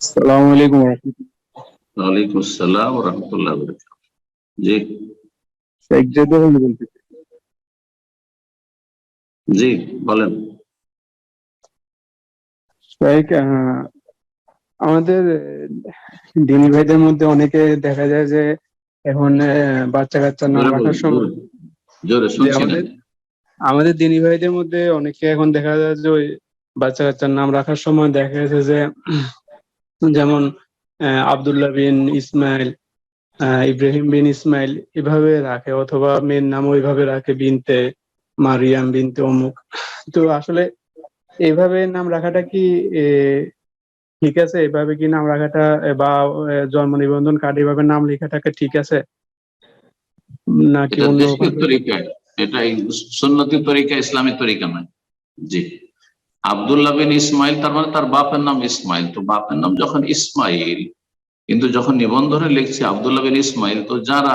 আসসালামু আলাইকুম ওয়ালাইকুম আসসালাম রহমতুল্লাহ জি। শেখ জেদুল বলতেছি। জি বলেন। শেখ আমাদের দিনী ভাইদের মধ্যে অনেকে দেখা যায় যে এখন বাচ্চা কাচ্চার নাম জোরে বলুন, রাখার সময় জোরে। না। আমাদের- আমাদের দিনী ভাইদের মধ্যে অনেকে এখন দেখা যায় যে ওই বাচ্চা কাচ্চার নাম রাখার সময় দেখা যাচ্ছে যে যেমন আব্দুল্লাহ বিন ইসমাইল ইব্রাহিম বিন ইসমাইল এভাবে রাখে অথবা মেয়ের নাম ওইভাবে রাখে বিনতে মারিয়াম বিনতে অমুক। তো আসলে এইভাবে নাম রাখাটা কি ঠিক আছে? এভাবে কি নাম রাখাটা বা জন্ম নিবন্ধন কার্ড এভাবে নাম লেখাটাকে ঠিক আছে? নাকি অন্য তরিকা। এটা সুন্নতি তরিকা ইসলামী তরিকা নয়। জি। আব্দুল্লাহ বিন ইসমাইল, তার মানে তার বাপের নাম ইসমাইল। তো বাপের নাম যখন ইসমাইল, কিন্তু যখন নিবন্ধনে লিখছে আব্দুল্লাহ বিন ইসমাইল, তো যারা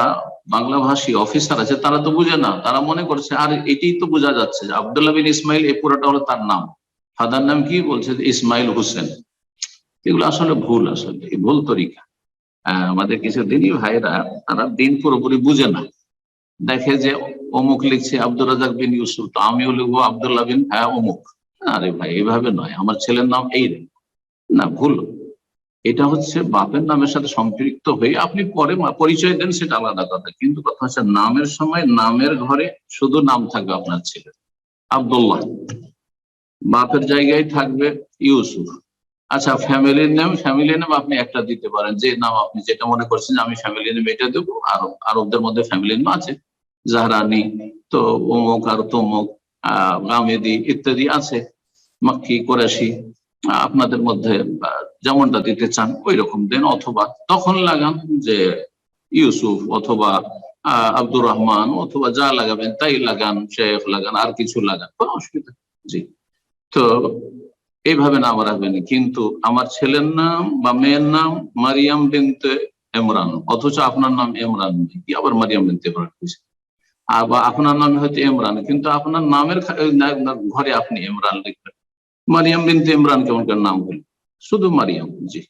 বাংলা ভাষী অফিসার আছে, তারা তো বুঝে না। তারা মনে করছে, আর এটাই তো বোঝা যাচ্ছে যে আব্দুল্লাহ বিন ইসমাইল এই পুরোটা হলো তার নাম। ফাদার নাম কি বলছে? ইসমাইল হোসেন। এগুলো আসলে ভুল আসলে ভুল তরিকা। আমাদের কিছু দিনই ভাইরা, তারা দিন পুরোপুরি বুঝে না। দেখে যে অমুক লিখছে আব্দুল রাজাক বিন ইউসুফ, তো আমিও লিখব আব্দুল্লাহ বিন হ্যাঁ অমুক। আরে ভাই, এইভাবে নয়। আমার ছেলের নাম এই রে না, ভুল। এটা হচ্ছে বাপের নামের সাথে সম্পৃক্ত হয়ে আপনি পরে পরিচয় দেন, সেটা আলাদা কথা। কিন্তু কথা হচ্ছে নামের সময় নামের ঘরে শুধু নাম থাকবে আপনার ছেলে আব্দুল্লাহ। বাপের জায়গায় থাকবে ইউসুফ। আচ্ছা ফ্যামিলির নাম ফ্যামিলি নাম আপনি একটা দিতে পারেন। যে নাম আপনি যেটা মনে করছেন আমি ফ্যামিলি নেম এটা দেবো। আরব আরবদের মধ্যে ফ্যামিলি নাম আছে। জাহরানি তো অমুক আর তমুক। গামেদি ইত্যাদি আছে। মাক্কি কোরাশি আপনাদের মধ্যে যেমনটা দিতে চান ওই রকম দেন। অথবা তখন লাগান যে ইউসুফ অথবা আব্দুর রহমান অথবা যা লাগাবেন, তাই লাগান, শেখ লাগান, আর কিছু লাগান। কোনো অসুবিধা। জি। তো এইভাবে নাম রাখবেন। কিন্তু আমার ছেলের নাম বা মেয়ের নাম মারিয়াম বিনতে ইমরান। অথচ আপনার নাম ইমরান কি আবার মারিয়াম বিনতে ইমরান? বা আপনার নাম হয়তো ইমরান, কিন্তু আপনার নামের ঘরে আপনি ইমরান লিখবেন। মারিয়াম বিনতে ইমরান কেমন করে নাম হল? শুধু মারিয়াম, জি।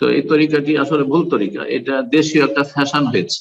তো এই তরিকাটি আসলে ভুল তরিকা, এটা দেশীয় একটা ফ্যাশন হয়েছে।